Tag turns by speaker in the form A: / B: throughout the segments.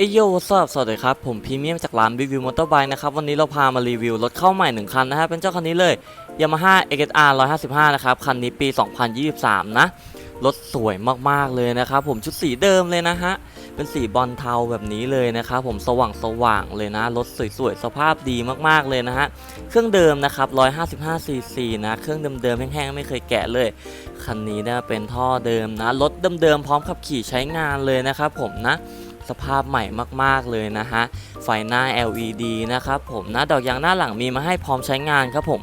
A: เอยโยวัสสวัสดีครับ ผมพรีเมียมจากร้านรีวิวมอเตอร์ไบค์นะครับ วันนี้เราพามารีวิวรถเข้าใหม่ 1 คันนะฮะ เป็นเจ้าคันนี้เลย Yamaha XR 155 นะครับ คันนี้ปี 2023 นะ รถสวยมากๆเลยนะครับ ผมชุดสีเดิมเลยนะฮะ เป็นสีบอลเทาแบบนี้เลยนะครับผมสว่างสว่างๆเลยนะ รถสวยๆ สภาพดีมากๆเลยนะฮะ เครื่องเดิมนะครับ 155 cc นะ เครื่องเดิมๆ แห้งๆ ไม่เคยแกะเลย คันนี้นี่ยเป็นท่อเดิมนะ รถเดิมๆ พร้อมขับขี่ใช้งานเลยนะครับผมนะ สภาพใหม่มากๆเลยนะฮะ ไฟหน้า LED นะครับผมหนะดอกยางหน้าหลังมีมาให้พร้อมใช้งานครับผม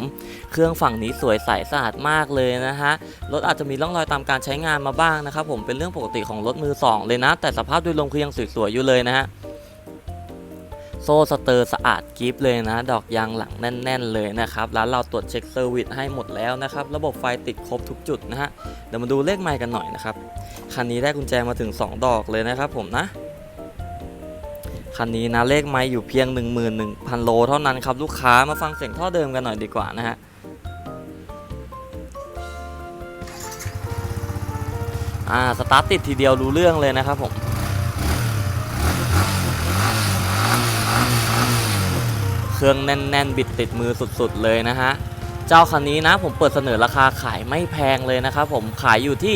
A: เครื่องฝั่งนี้สวยใสสะอาดมากเลยนะฮะ รถอาจจะมีร่องรอยตามการใช้งานมาบ้างนะครับผมเป็นเรื่องปกติของรถมือสองเลยนะ แต่สภาพโดยรวมคือยังสวยๆอยู่เลยนะฮะโซ่สเตอร์สะอาดกริฟเลยนะ ดอกยางหลังแน่น ๆ เลยนะครับร้านเราตรวจเช็คเซอร์วิสให้หมดแล้วนะครับ ระบบไฟติดครบทุกจุดนะฮะ เดี๋ยวมาดูเลขไมล์กันหน่อยนะครับ คันนี้ได้กุญแจมาถึง 2 ดอกเลยนะครับผมนะ คันนี้นะเลขไม้อยู่เพียง 11,000 โลเท่านั้นครับลูกค้ามาฟังเสียงท่อเดิมกันหน่อยดีกว่านะฮะอ่าสตาร์ทติดทีเดียวรู้เรื่องเลยนะครับผมเครื่องแน่นๆ บิดติดมือสุดๆเลยนะฮะ เจ้าคันนี้นะผมเปิดเสนอราคาขายไม่แพงเลยนะครับผมขายอยู่ที่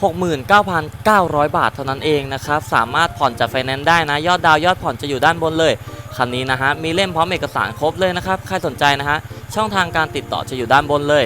A: 69,900 บาทเท่านั้นเองนะครับ สามารถผ่อนจากไฟแนนซ์ได้นะ ยอดดาวยอดผ่อนจะอยู่ด้านบนเลย คันนี้นะฮะ มีเล่มพร้อมเอกสารครบเลยนะครับ ใครสนใจนะฮะ ช่องทางการติดต่อจะอยู่ด้านบนเลย